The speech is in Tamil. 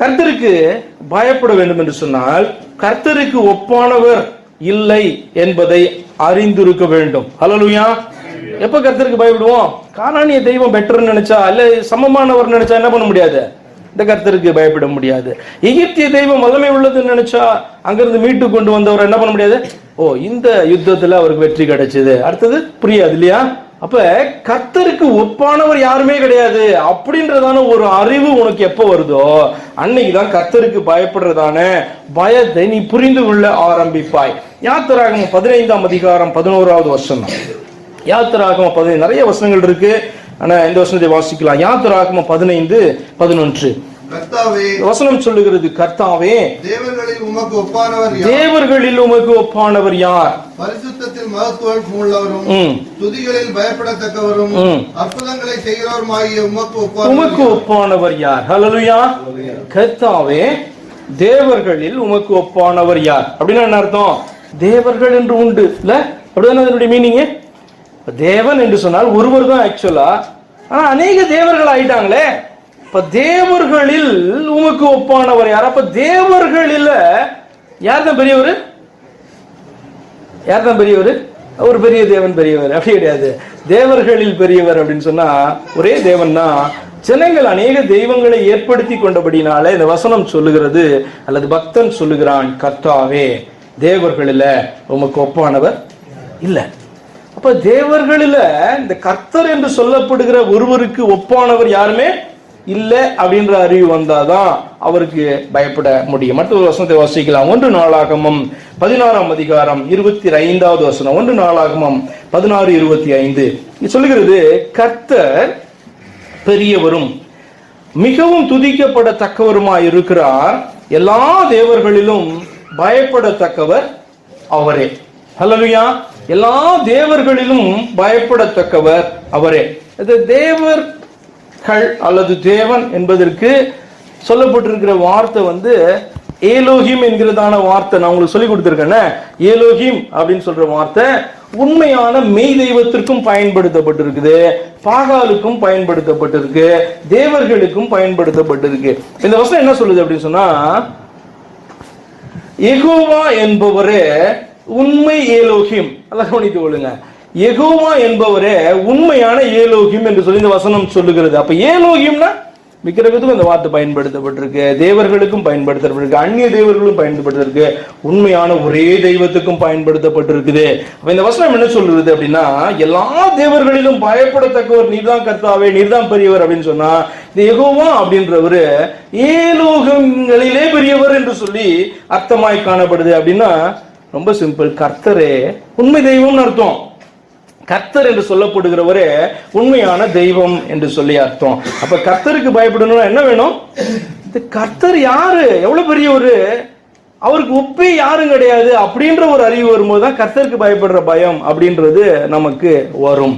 கர்த்தருக்கு பயப்பட வேண்டும் என்று சொன்னால் கர்த்தருக்கு ஒப்பானவர் இல்லை என்பதை அறிந்திருக்க வேண்டும். ஹalleluya எப்ப கர்த்தருக்கு பயப்படுவோம்? காணானிய தெய்வம் பெட்டர்னு நினைச்சா இல்ல சமமானவர் நினைச்சா என்ன பண்ண முடியாது? இந்த கர்த்தருக்கு பயப்பட முடியாது. எகிப்திய தெய்வம் வல்லமை உள்ளதுன்னு நினைச்சா அங்கிருந்து மீட்டு கொண்டு வந்தவர் என்ன பண்ண முடியாது? ஓ இந்த யுத்தத்துல அவருக்கு வெற்றி கிடைச்சது. அடுத்தது புரியாது இல்லையா? அப்ப கர்த்தருக்கு ஒப்பானவர் யாருமே கிடையாது. அப்படின்றதான ஒரு அறிவு உனக்கு எப்போ வருதோ அன்னைக்கு தான் கர்த்தருக்கு பயப்படுறதான பயத்தை நீ புரிந்து கொள்ள ஆரம்பிப்பாய். யாத்திராகமம் பதினைந்தாம் அதிகாரம் பதினோராவது வருஷம் தான் யாத்திராகம பதினைந்து நிறைய வசனங்கள் இருக்கு. ஆனா இந்த வருஷத்தை வாசிக்கலாம். யாத்திராகம பதினைந்து பதினொன்று. வசனம் சொல்லுகிறது கர்த்தாவே தேவர்களில் உமக்கு ஒப்பானவர் தேவர்களில் உமக்கு ஒப்பானவர் யார்? பரிசுத்தத்தில் மகத்துவம் உள்ளவரும் துதிகளில் பயப்படத்தக்கவரும். அற்புதங்களை செய்கிறவருமாகிய உமக்கு உமக்கு ஒப்பானவர் யார்? ஹalleluya கர்த்தாவே தேவர்களில் உமக்கு ஒப்பானவர் யார்? அப்படின்னா என்ன அர்த்தம்? தேவர்கள் என்று உண்டு. இல்ல? அப்படிதானே அதனுடைய மீனிங் தேவன் என்று சொன்னால் ஒருவர் தான் ஆக்சுவலா ஆனா அநேக தேவர்கள் ஆயிட்டாங்களே. இப்ப தேவர்களில் உமக்கு ஒப்பானவர் யார்? அப்ப தேவர்களில் யார் தான் பெரியவர்? யார் தான் பெரியவர்? ஒரு பெரிய தேவன் பெரியவர். அப்படி கிடையாது. தேவர்களில் பெரியவர் அப்படின்னு சொன்னா ஒரே தேவன் தான் ஜனங்கள் அநேக தெய்வங்களை ஏற்படுத்தி கொண்டபடினால இந்த வசனம் சொல்லுகிறது. அல்லது பக்தன் சொல்லுகிறான் கர்த்தாவே தேவர்களில் உமக்கு ஒப்பானவர் இல்ல. அப்ப தேவர்களில் இந்த கர்த்தர் என்று சொல்லப்படுகிற ஒருவருக்கு ஒப்பானவர் யாருமே இல்லை அப்படின்ற அறிவு வந்தாதான் அவருக்கு பயப்பட முடியும். மற்றொரு வசனத்தை வாசிக்கலாம். ஒன்று நாளாகமம் பதினாறாம் அதிகாரம் இருபத்தி ஐந்தாவது வசனம். ஒன்று நாளாகமம் பதினாறு இருபத்தி ஐந்து. இது சொல்லுகிறது கர்த்தர் பெரியவரும் மிகவும் துதிக்கப்படத்தக்கவருமாய் இருக்கிறார். எல்லா தேவர்களிலும் பயப்படத்தக்கவர் அவரே. ஹலோயா எல்லா தேவர்களிலும் பயப்படத்தக்கவர் அவரே. இது தேவர்கள் அல்லது தேவன் என்பதற்கு சொல்லப்பட்டிருக்கிற வார்த்தை வந்து ஏலோகிம் என்கிறதான வார்த்தை. நான் உங்களுக்கு சொல்லி கொடுத்துருக்கேனே ஏலோகிம் அப்படின்னு சொல்ற வார்த்தை உண்மையான மெய் தெய்வத்திற்கும் பயன்படுத்தப்பட்டிருக்குது. பாகாலுக்கும் பயன்படுத்தப்பட்டிருக்கு. தேவர்களுக்கும் பயன்படுத்தப்பட்டிருக்கு. இந்த வசனம் என்ன சொல்லுது அப்படின்னு சொன்னா எகோவா என்பவரே உண்மை ஏலோகிம். அதான் கவனித்துக் கொள்ளுங்க. எகோவா என்பவரே உண்மையான ஏலோகிம் என்று சொல்லி இந்த வசனம் சொல்லுகிறது. அப்ப ஏலோகியம்னா விக்கிரகத்துக்கும் இந்த வார்த்தை பயன்படுத்தப்பட்டிருக்கு. தேவர்களுக்கும் பயன்படுத்தப்பட்டிருக்கு. அந்நிய தேவர்களும் பயன்படுத்திருக்கு உண்மையான ஒரே தெய்வத்துக்கும் பயன்படுத்தப்பட்டிருக்குது. அப்ப இந்த வசனம் என்ன சொல்லுறது அப்படின்னா எல்லா தேவர்களிலும் பயப்படத்தக்கவர் நீர்தான் கர்த்தாவே நீர்தான் பெரியவர் அப்படின்னு சொன்னா இந்த எகோவா அப்படின்றவரு ஏலோகங்களிலே பெரியவர் என்று சொல்லி அர்த்தமாய் காணப்படுது அப்படின்னா ரொம்ப சிம்பிள். கர்த்தரே உண்மை தெய்வம்னு அர்த்தம். கர்த்தர் என்று சொல்லப்படுகிறவரே உண்மையான தெய்வம் என்று சொல்லி அர்த்தம். அப்ப கர்த்தருக்கு பயப்படணும்னா என்ன வேணும்? இந்த கர்த்தர் யாரு? எவ்வளவு பெரிய ஒரு அவருக்கு ஒப்பே யாரும் கிடையாது. அப்படின்ற ஒரு அறிவு வரும்போது தான் கர்த்தருக்கு பயப்படுற பயம் அப்படின்றது நமக்கு வரும்.